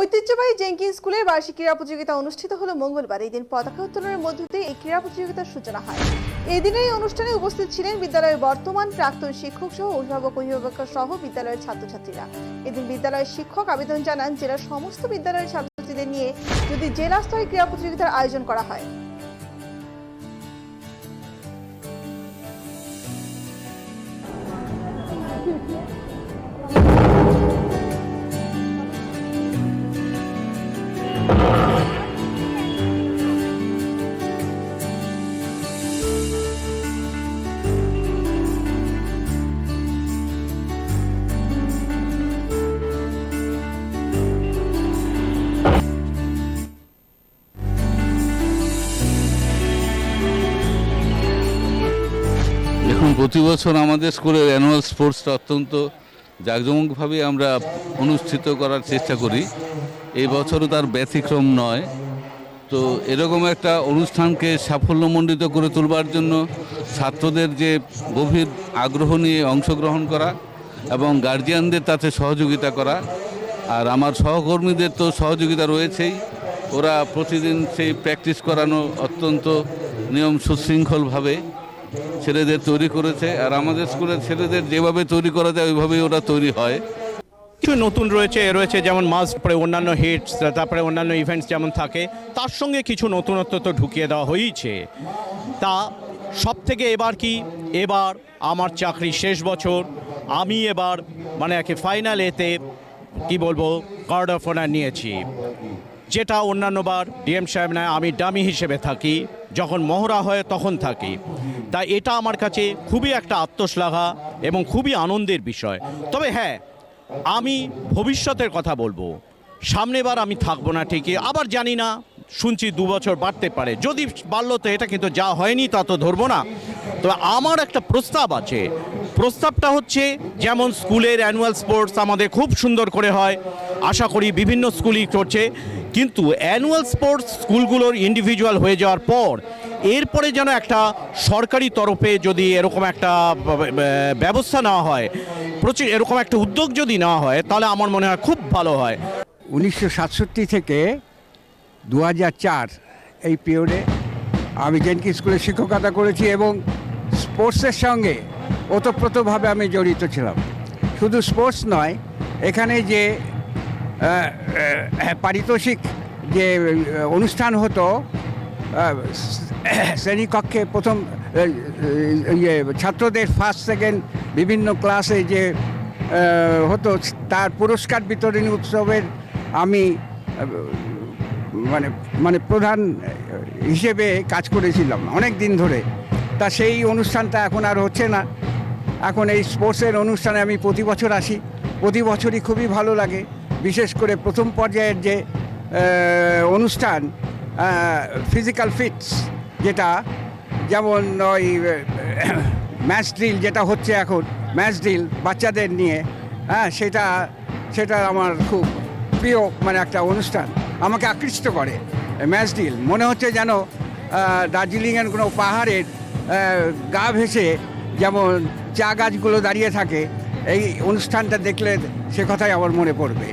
ঐতিহ্যবাহী জেঙ্কিন স্কুলের বার্ষিক ক্রীড়া প্রতিযোগিতা অনুষ্ঠিত হলো মঙ্গলবার। এই দিন পতাকা উত্তোলনের মধ্য দিয়ে এই ক্রীড়া প্রতিযোগিতার সূচনা হয়। এই এই অনুষ্ঠানে উপস্থিত ছিলেন বিদ্যালয়ের বর্তমান প্রাক্তন শিক্ষক সহ অভিভাবক অভিভাবক সহ বিদ্যালয়ের ছাত্রছাত্রীরা। এদিন বিদ্যালয়ের শিক্ষক আবেদন জানান, জেলার সমস্ত বিদ্যালয়ের ছাত্রছাত্রীদের নিয়ে যদি জেলা স্তরে ক্রীড়া প্রতিযোগিতার আয়োজন করা হয় দেখুন, প্রতি বছর আমাদের স্কুলের অ্যানুয়াল স্পোর্টসটা অত্যন্ত জাঁকজমকভাবে আমরা অনুষ্ঠিত করার চেষ্টা করি। এই বছরও তার ব্যতিক্রম নয়। তো এরকম একটা অনুষ্ঠানকে সাফল্যমণ্ডিত করে তোলবার জন্য ছাত্রদের যে গভীর আগ্রহ নিয়ে অংশগ্রহণ করা এবং গার্জিয়ানদের তাতে সহযোগিতা করা, আর আমার সহকর্মীদের তো সহযোগিতা রয়েছেই। ওরা প্রতিদিন সেই প্র্যাকটিস করানো অত্যন্ত নিয়ম সুশৃঙ্খলভাবে ছেলেদের তৈরি করেছে, আর আমাদের স্কুলের ছেলেদের যেভাবে তৈরি করা যায়, ওইভাবেই ওরা তৈরি হয়। কিছু নতুন রয়েছে রয়েছে যেমন মাস পরে অন্যান্য হিটস তারপরে অন্যান্য ইভেন্টস যেমন থাকে, তার সঙ্গে কিছু নতুনত্ব তো ঢুকিয়ে দেওয়া হয়েছে। তা সব থেকে এবার কি? এবার আমার চাকরি শেষ বছর, আমি এবার মানে একে ফাইনাল এতে কি বলব গার্ড অফ অনার নিয়েছি। যেটা অন্যান্যবার ডিএম সাহেব নেয়, আমি ডামি হিসেবে থাকি, যখন মহড়া হয় তখন থাকি। তাই এটা আমার কাছে খুবই একটা আত্মশ্লাঘা এবং খুবই আনন্দের বিষয়। তবে হ্যাঁ আমি ভবিষ্যতের কথা বলব। সামনেবার আমি থাকব না ঠিকই, আবার জানি না, শুনছি দু বছর বাড়তে পারে। যদি বাড়লো তো এটা কিন্তু যা হয়নি তা তো ধরবো না। তো আমার একটা প্রস্তাব আছে। প্রস্তাবটা হচ্ছে, যেমন স্কুলের অ্যানুয়াল স্পোর্টস আমাদের খুব সুন্দর করে হয়, আশা করি বিভিন্ন স্কুলই করছে। কিন্তু অ্যানুয়াল স্পোর্টস স্কুলগুলোর ইন্ডিভিজুয়াল হয়ে যাওয়ার পর, এরপরে যেন একটা সরকারি তরফে যদি এরকম একটা ব্যবস্থা নেওয়া হয় প্রচুর এরকম একটা উদ্যোগ যদি নেওয়া হয়, তাহলে আমার মনে হয় খুব ভালো হয়। উনিশশো সাতষট্টি থেকে দু এই পিরিয়ডে আমি জেনকি স্কুলে শিক্ষকতা করেছি এবং স্পোর্টসের সঙ্গে ওতপ্রোতভাবে আমি জড়িত ছিলাম। শুধু স্পোর্টস নয়, এখানে যে পারিতোষিক যে অনুষ্ঠান হতো শ্রেণীকক্ষে প্রথম ইয়ে ছাত্রদের ফার্স্ট সেকেন্ড বিভিন্ন ক্লাসে যে হতো, তার পুরস্কার বিতরণী উৎসবের আমি মানে মানে প্রধান হিসেবে কাজ করেছিলাম অনেক দিন ধরে। তা সেই অনুষ্ঠানটা এখন আর হচ্ছে না। এখন এই স্পোর্টসের অনুষ্ঠানে আমি প্রতি বছর আসি। প্রতি বছরই খুবই ভালো লাগে। বিশেষ করে প্রথম পর্যায়ের যে অনুষ্ঠান ফিজিক্যাল ফিটস যেটা, যেমন ওই ম্যাচ ড্রিল যেটা হচ্ছে এখন ম্যাচ ড্রিল বাচ্চাদের নিয়ে হ্যাঁ সেটা সেটা আমার খুব প্রিয় মানে একটা অনুষ্ঠান। আমাকে আকৃষ্ট করে ম্যাচ ডিল মনে হচ্ছে যেন দার্জিলিংয়ের কোনো পাহাড়ের গা ভেসে যেমন চা গাছগুলো দাঁড়িয়ে থাকে এই অনুষ্ঠানটা দেখলে সে কথাই আমার মনে পড়বে।